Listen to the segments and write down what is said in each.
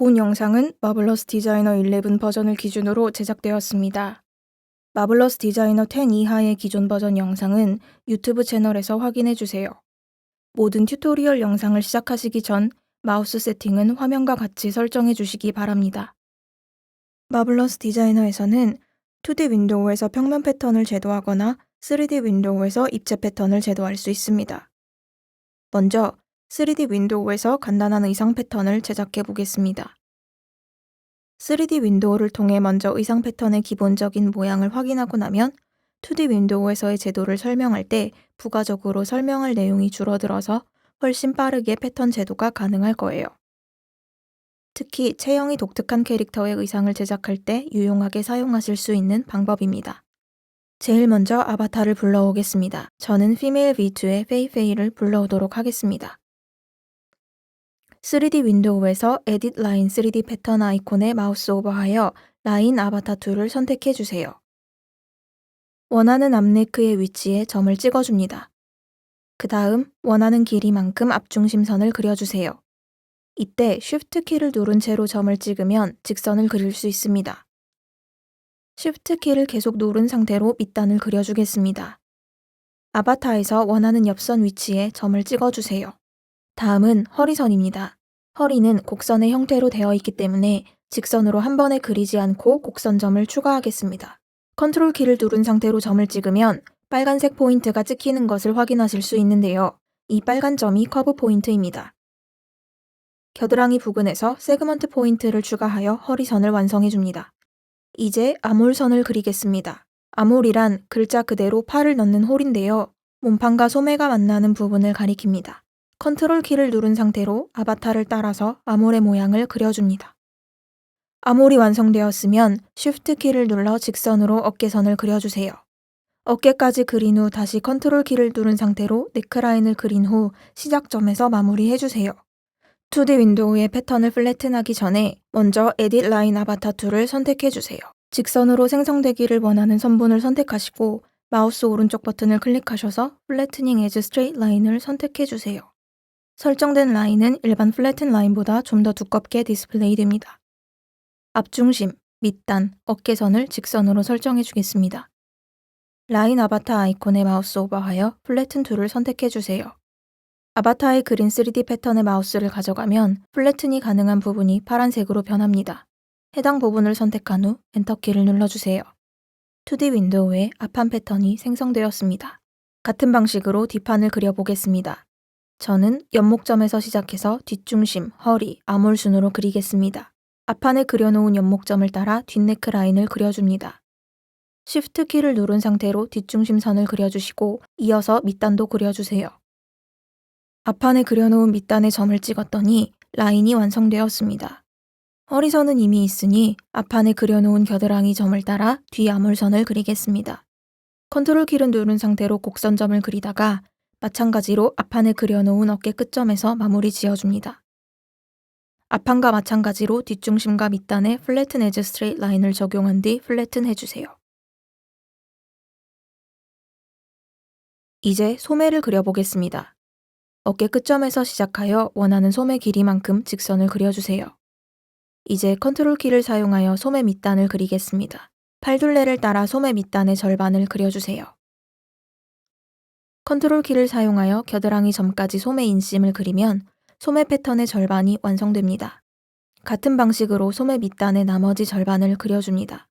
본 영상은 마블러스 디자이너 11 버전을 기준으로 제작되었습니다. 마블러스 디자이너 10 이하의 기존 버전 영상은 유튜브 채널에서 확인해 주세요. 모든 튜토리얼 영상을 시작하시기 전 마우스 세팅은 화면과 같이 설정해 주시기 바랍니다. 마블러스 디자이너에서는 2D 윈도우에서 평면 패턴을 제도하거나 3D 윈도우에서 입체 패턴을 제도할 수 있습니다. 먼저 3D 윈도우에서 간단한 의상 패턴을 제작해 보겠습니다. 3D 윈도우를 통해 먼저 의상 패턴의 기본적인 모양을 확인하고 나면 2D 윈도우에서의 제도를 설명할 때 부가적으로 설명할 내용이 줄어들어서 훨씬 빠르게 패턴 제도가 가능할 거예요. 특히 체형이 독특한 캐릭터의 의상을 제작할 때 유용하게 사용하실 수 있는 방법입니다. 제일 먼저 아바타를 불러오겠습니다. 저는 피메일 V2의 페이페이를 불러오도록 하겠습니다. 3D 윈도우에서 에딧 라인 3D 패턴 아이콘에 마우스 오버하여 라인 아바타 툴을 선택해 주세요. 원하는 앞네크의 위치에 점을 찍어줍니다. 그 다음 원하는 길이만큼 앞중심선을 그려주세요. 이때 Shift 키를 누른 채로 점을 찍으면 직선을 그릴 수 있습니다. Shift 키를 계속 누른 상태로 밑단을 그려주겠습니다. 아바타에서 원하는 옆선 위치에 점을 찍어주세요. 다음은 허리선입니다. 허리는 곡선의 형태로 되어 있기 때문에 직선으로 한 번에 그리지 않고 곡선점을 추가하겠습니다. 컨트롤 키를 누른 상태로 점을 찍으면 빨간색 포인트가 찍히는 것을 확인하실 수 있는데요. 이 빨간 점이 커브 포인트입니다. 겨드랑이 부근에서 세그먼트 포인트를 추가하여 허리선을 완성해줍니다. 이제 아몰선을 그리겠습니다. 아몰이란 글자 그대로 팔을 넣는 홀인데요. 몸판과 소매가 만나는 부분을 가리킵니다. 컨트롤 키를 누른 상태로 아바타를 따라서 아몰의 모양을 그려줍니다. 아몰이 완성되었으면 Shift 키를 눌러 직선으로 어깨선을 그려주세요. 어깨까지 그린 후 다시 컨트롤 키를 누른 상태로 네크라인을 그린 후 시작점에서 마무리해주세요. 2D 윈도우의 패턴을 플래튼하기 전에 먼저 에딧 라인 아바타 툴을 선택해주세요. 직선으로 생성되기를 원하는 선분을 선택하시고 마우스 오른쪽 버튼을 클릭하셔서 플래트닝 에즈 스트레이트 라인을 선택해주세요. 설정된 라인은 일반 플래튼 라인보다 좀 더 두껍게 디스플레이 됩니다. 앞중심, 밑단, 어깨선을 직선으로 설정해 주겠습니다. 라인 아바타 아이콘에 마우스 오버하여 플래튼 툴을 선택해 주세요. 아바타의 그린 3D 패턴의 마우스를 가져가면 플래튼이 가능한 부분이 파란색으로 변합니다. 해당 부분을 선택한 후 엔터키를 눌러주세요. 2D 윈도우에 앞판 패턴이 생성되었습니다. 같은 방식으로 뒷판을 그려보겠습니다. 저는 연목점에서 시작해서 뒷중심, 허리, 아몰 순으로 그리겠습니다. 앞판에 그려놓은 연목점을 따라 뒷네크 라인을 그려줍니다. Shift 키를 누른 상태로 뒷중심 선을 그려주시고 이어서 밑단도 그려주세요. 앞판에 그려놓은 밑단에 점을 찍었더니 라인이 완성되었습니다. 허리선은 이미 있으니 앞판에 그려놓은 겨드랑이 점을 따라 뒤 아몰선을 그리겠습니다. 컨트롤 키를 누른 상태로 곡선점을 그리다가 마찬가지로 앞판에 그려놓은 어깨 끝점에서 마무리 지어줍니다. 앞판과 마찬가지로 뒷중심과 밑단에 플래튼 에즈 스트레이트 라인을 적용한 뒤 플래튼 해주세요. 이제 소매를 그려보겠습니다. 어깨 끝점에서 시작하여 원하는 소매 길이만큼 직선을 그려주세요. 이제 컨트롤 키를 사용하여 소매 밑단을 그리겠습니다. 팔둘레를 따라 소매 밑단의 절반을 그려주세요. 컨트롤 키를 사용하여 겨드랑이 점까지 소매 인심을 그리면 소매 패턴의 절반이 완성됩니다. 같은 방식으로 소매 밑단의 나머지 절반을 그려줍니다.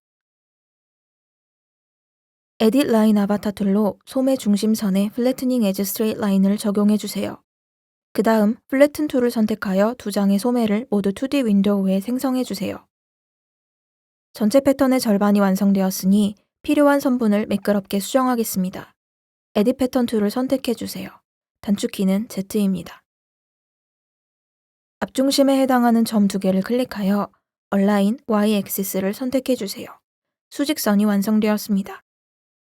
에딧 라인 아바타 툴로 소매 중심선에 플래트닝 에즈 스트레이트 라인을 적용해 주세요. 그 다음 플래튼 툴을 선택하여 두 장의 소매를 모두 2D 윈도우에 생성해 주세요. 전체 패턴의 절반이 완성되었으니 필요한 선분을 매끄럽게 수정하겠습니다. 에디 패턴 툴을 선택해 주세요. 단축키는 Z입니다. 앞중심에 해당하는 점 두 개를 클릭하여 얼라인 Y-액시스를 선택해 주세요. 수직선이 완성되었습니다.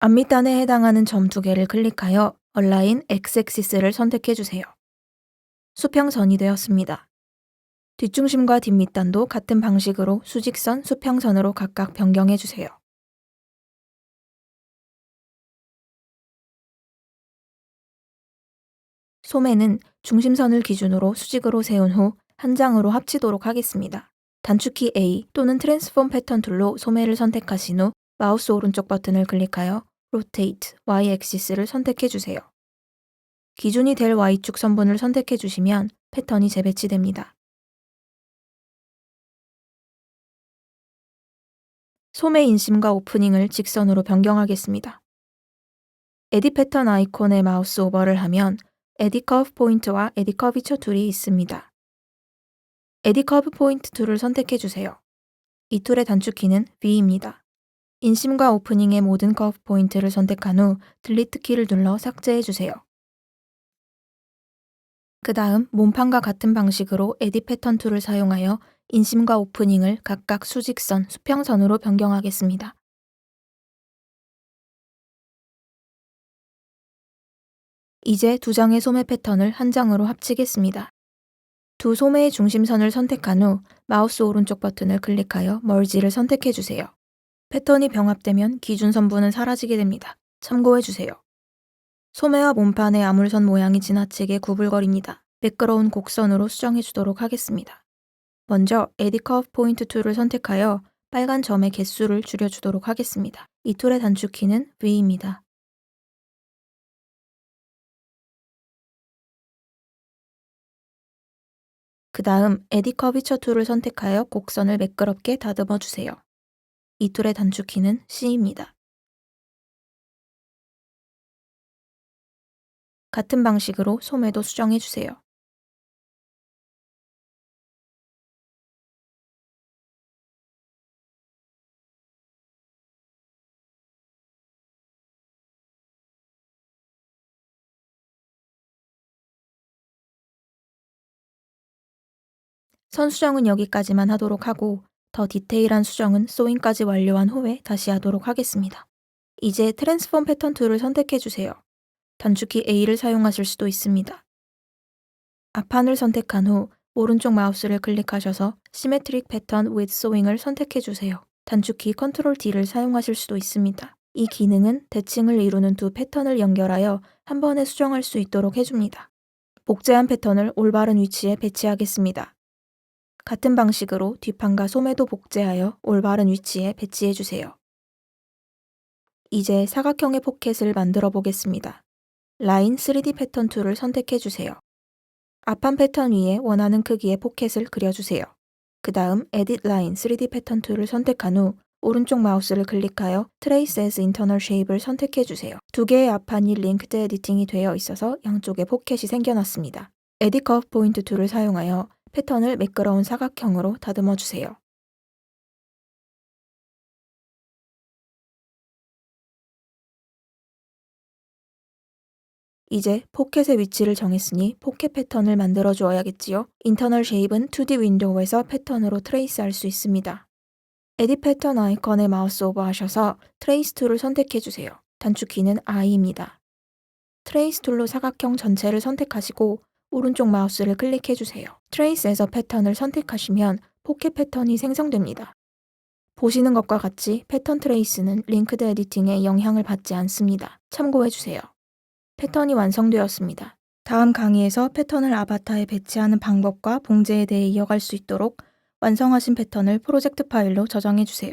앞밑단에 해당하는 점 두 개를 클릭하여 얼라인 X-액시스를 선택해 주세요. 수평선이 되었습니다. 뒷중심과 뒷밑단도 같은 방식으로 수직선, 수평선으로 각각 변경해 주세요. 소매는 중심선을 기준으로 수직으로 세운 후 한 장으로 합치도록 하겠습니다. 단축키 A 또는 트랜스폼 패턴 툴로 소매를 선택하신 후 마우스 오른쪽 버튼을 클릭하여 Rotate Y 액시스를 선택해 주세요. 기준이 될 Y축 선분을 선택해 주시면 패턴이 재배치됩니다. 소매 인심과 오프닝을 직선으로 변경하겠습니다. 에디 패턴 아이콘에 마우스 오버를 하면 에디 커브 포인트와 에디 커비처 툴이 있습니다. 에디 커브 포인트 툴을 선택해 주세요. 이 툴의 단축키는 V입니다. 인심과 오프닝의 모든 커브 포인트를 선택한 후 딜리트 키를 눌러 삭제해 주세요. 그 다음 몸판과 같은 방식으로 에디 패턴 툴을 사용하여 인심과 오프닝을 각각 수직선, 수평선으로 변경하겠습니다. 이제 두 장의 소매 패턴을 한 장으로 합치겠습니다. 두 소매의 중심선을 선택한 후 마우스 오른쪽 버튼을 클릭하여 멀지를 선택해 주세요. 패턴이 병합되면 기준 선분은 사라지게 됩니다. 참고해 주세요. 소매와 몸판의 아물선 모양이 지나치게 구불거립니다. 매끄러운 곡선으로 수정해 주도록 하겠습니다. 먼저 에디 커브 포인트 툴을 선택하여 빨간 점의 개수를 줄여주도록 하겠습니다. 이 툴의 단축키는 V입니다. 그 다음 에디 커비처 툴을 선택하여 곡선을 매끄럽게 다듬어 주세요. 이 툴의 단축키는 C입니다. 같은 방식으로 소매도 수정해 주세요. 선 수정은 여기까지만 하도록 하고 더 디테일한 수정은 소잉까지 완료한 후에 다시 하도록 하겠습니다. 이제 트랜스폼 패턴 툴을 선택해 주세요. 단축키 A를 사용하실 수도 있습니다. 앞판을 선택한 후 오른쪽 마우스를 클릭하셔서 시메트릭 패턴 with sewing을 선택해 주세요. 단축키 컨트롤 D를 사용하실 수도 있습니다. 이 기능은 대칭을 이루는 두 패턴을 연결하여 한 번에 수정할 수 있도록 해줍니다. 복제한 패턴을 올바른 위치에 배치하겠습니다. 같은 방식으로 뒷판과 소매도 복제하여 올바른 위치에 배치해 주세요. 이제 사각형의 포켓을 만들어 보겠습니다. 라인 3D 패턴 툴을 선택해 주세요. 앞판 패턴 위에 원하는 크기의 포켓을 그려주세요. 그 다음 Edit Line 3D 패턴 툴을 선택한 후 오른쪽 마우스를 클릭하여 Trace as Internal Shape을 선택해 주세요. 두 개의 앞판이 링크드 에디팅이 되어 있어서 양쪽에 포켓이 생겨났습니다. Curve Point 툴을 사용하여 패턴을 매끄러운 사각형으로 다듬어 주세요. 이제 포켓의 위치를 정했으니 포켓 패턴을 만들어 주어야겠지요. 인터널 쉐입은 2D 윈도우에서 패턴으로 트레이스 할 수 있습니다. 에디 패턴 아이콘에 마우스 오버하셔서 트레이스 툴을 선택해 주세요. 단축키는 I입니다. 트레이스 툴로 사각형 전체를 선택하시고 오른쪽 마우스를 클릭해 주세요. 트레이스에서 패턴을 선택하시면 포켓 패턴이 생성됩니다. 보시는 것과 같이 패턴 트레이스는 링크드 에디팅에 영향을 받지 않습니다. 참고해 주세요. 패턴이 완성되었습니다. 다음 강의에서 패턴을 아바타에 배치하는 방법과 봉제에 대해 이어갈 수 있도록 완성하신 패턴을 프로젝트 파일로 저장해 주세요.